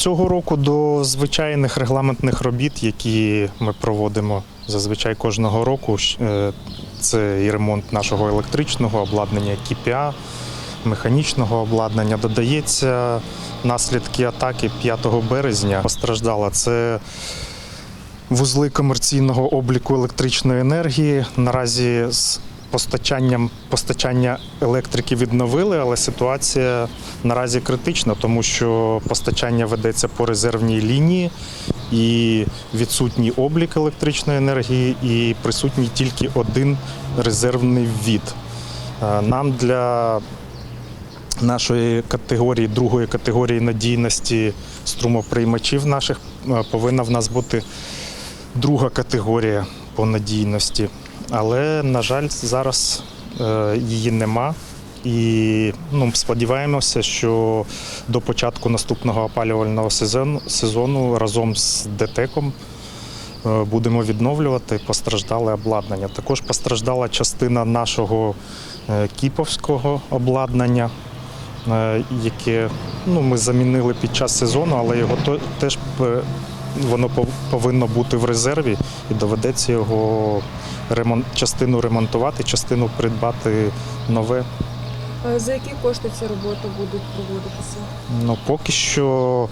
Цього року до звичайних регламентних робіт, які ми проводимо зазвичай кожного року, е, це і ремонт нашого електричного обладнання, КІПІА, механічного обладнання. Додається наслідки атаки 5 березня. Постраждала це вузли комерційного обліку електричної енергії. Наразі з постачанням постачання електрики відновили, але ситуація наразі критична, тому що постачання ведеться по резервній лінії і відсутній облік електричної енергії, і присутній тільки один резервний ввід. Е, Нам для нашої категорії, другої категорії надійності струмоприймачів наших е, повинна в нас бути друга категорія по надійності. Але, на жаль, зараз е, її нема. І ну, сподіваємося, що до початку наступного опалювального сезону, сезону разом з ДТЕКом е, будемо відновлювати постраждале обладнання. Також постраждала частина нашого е, кіповського обладнання, яке ну, ми замінили під час сезону, але його теж воно пов- повинно бути в резерві і доведеться його ремонт, частину ремонтувати, частину придбати нове. За які кошти ці роботи будуть проводитися? Ну, поки що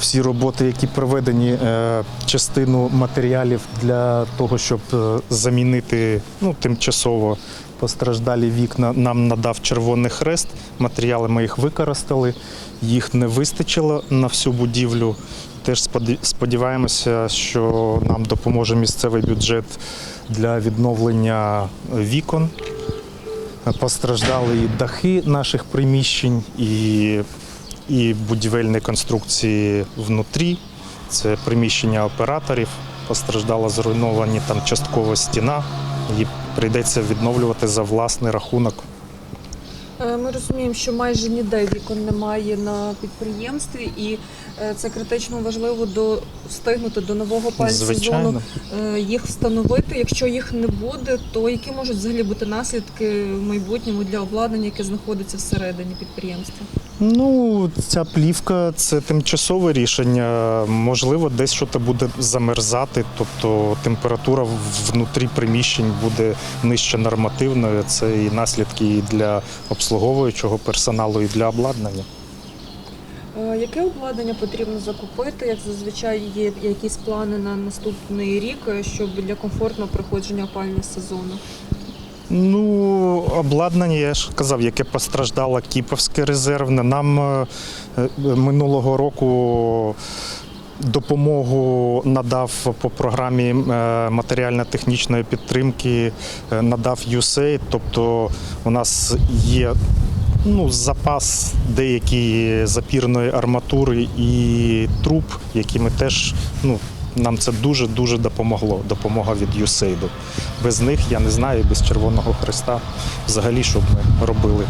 всі роботи, які проведені, е, частину матеріалів для того, щоб е, замінити ну, тимчасово постраждалі вікна, нам надав Червоний Хрест. Матеріали ми їх використали, їх не вистачило на всю будівлю. Теж сподіваємося, що нам допоможе місцевий бюджет для відновлення вікон. Постраждали і дахи наших приміщень, і, і будівельні конструкції внутрі. Це приміщення операторів. Постраждала зруйновані там частково стіна. Її прийдеться відновлювати за власний рахунок. Е, Ми розуміємо, що майже ніде вікон немає на підприємстві, і е, це критично важливо до встигнути до нового опалювального сезону е, їх встановити. Якщо їх не буде, то які можуть взагалі бути наслідки в майбутньому для обладнання, яке знаходиться всередині підприємства? Ну, ця плівка це тимчасове рішення. Можливо, десь щось буде замерзати, тобто температура внутрі приміщень буде нижче нормативної. Це і наслідки і для обслуговуючого персоналу, і для обладнання. Е, Яке обладнання потрібно закупити? Як зазвичай є якісь плани на наступний рік, е, щоб для комфортного проходження опалювального сезону? Ну, обладнання, я ж казав, яке постраждало Кіповське резервне. Нам е, е, минулого року допомогу надав по програмі е, матеріально-технічної підтримки, надав USAID. Тобто у нас є ну, запас деякої запірної арматури і труб, які ми теж ну, нам це дуже дуже допомогло. Допомога від USAID. Без них я не знаю, без Червоного Христа взагалі, що б ми робили.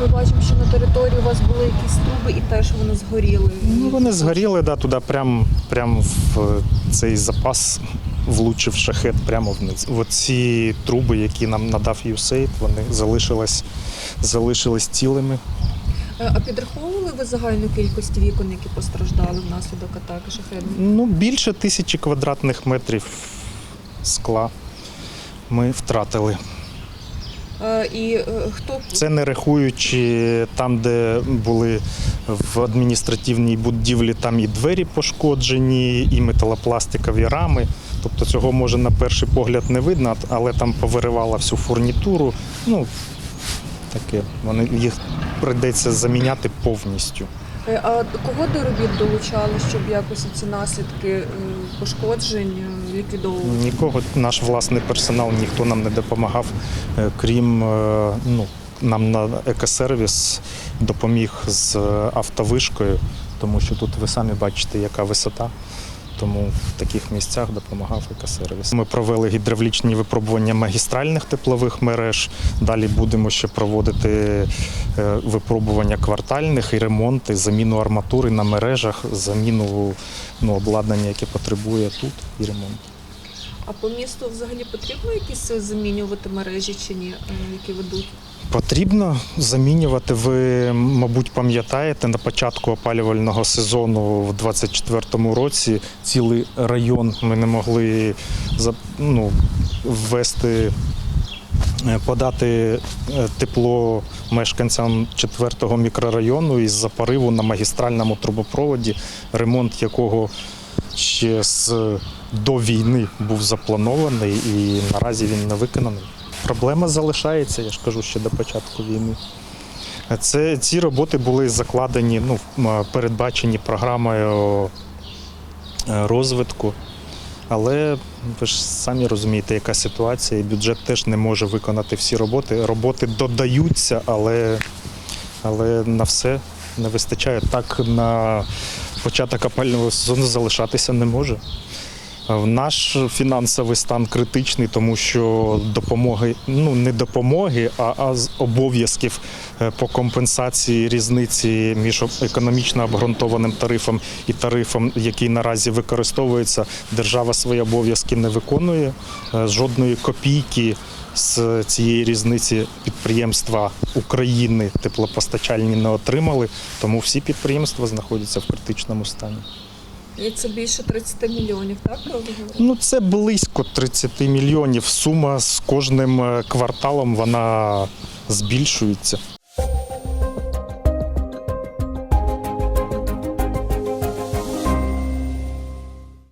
Ми бачимо, що на території у вас були якісь труби і теж вони згоріли. Ну, вони згоріли, да, туди прям, прям в е, цей запас влучив шахет прямо вниз. Оці труби, які нам надав USAID, вони залишились, залишились цілими. Е, А підраховували ви загальну кількість вікон, які постраждали внаслідок атаки шахедної? Ну, більше тисячі квадратних метрів скла ми втратили. Е, І е, хто Це не рахуючи там, де були в адміністративній будівлі, там і двері пошкоджені, і металопластикові рами. Тобто цього може на перший погляд не видно, але там повиривала всю фурнітуру. Ну, таке, вони їх прийдеться заміняти повністю. Е, а кого до робіт долучали, щоб якось ці наслідки е, пошкоджень е, ліквідовувати? Нікого, наш власний персонал, ніхто нам не допомагав, крім ну, нам на екосервіс допоміг з автовишкою, тому що тут ви самі бачите, яка висота. Тому в таких місцях допомагав екосервіс. Ми провели гідравлічні випробування магістральних теплових мереж. Далі будемо ще проводити е, випробування квартальних і ремонти, заміну арматури на мережах, заміну ну, обладнання, яке потребує тут, і ремонт. А по місту взагалі потрібно якісь е, замінювати мережі чи ні, е, які ведуть? Потрібно замінювати. Ви, мабуть, пам'ятаєте, на початку опалювального сезону в 24-му році цілий район ми не могли ну, ввести, е, подати тепло мешканцям 4-го мікрорайону із-за пориву на магістральному трубопроводі, ремонт якого ще з до війни був запланований і наразі він не виконаний. Проблема залишається, я ж кажу, ще до початку війни. Це, ці роботи були закладені, ну, передбачені програмою е, розвитку. Але ви ж самі розумієте, яка ситуація, і бюджет теж не може виконати всі роботи. Роботи додаються, але, але на все не вистачає. Так на початок опального сезону залишатися не може. В Наш фінансовий стан критичний, тому що допомоги, ну не допомоги, а, а з обов'язків е, по компенсації різниці між економічно обґрунтованим тарифом і тарифом, який наразі використовується, держава свої обов'язки не виконує. Е, Жодної копійки з цієї різниці підприємства України теплопостачальні не отримали, тому всі підприємства знаходяться в критичному стані. І це більше 30 мільйонів, так? Ну, це близько 30 мільйонів. Сума з кожним е, кварталом вона збільшується.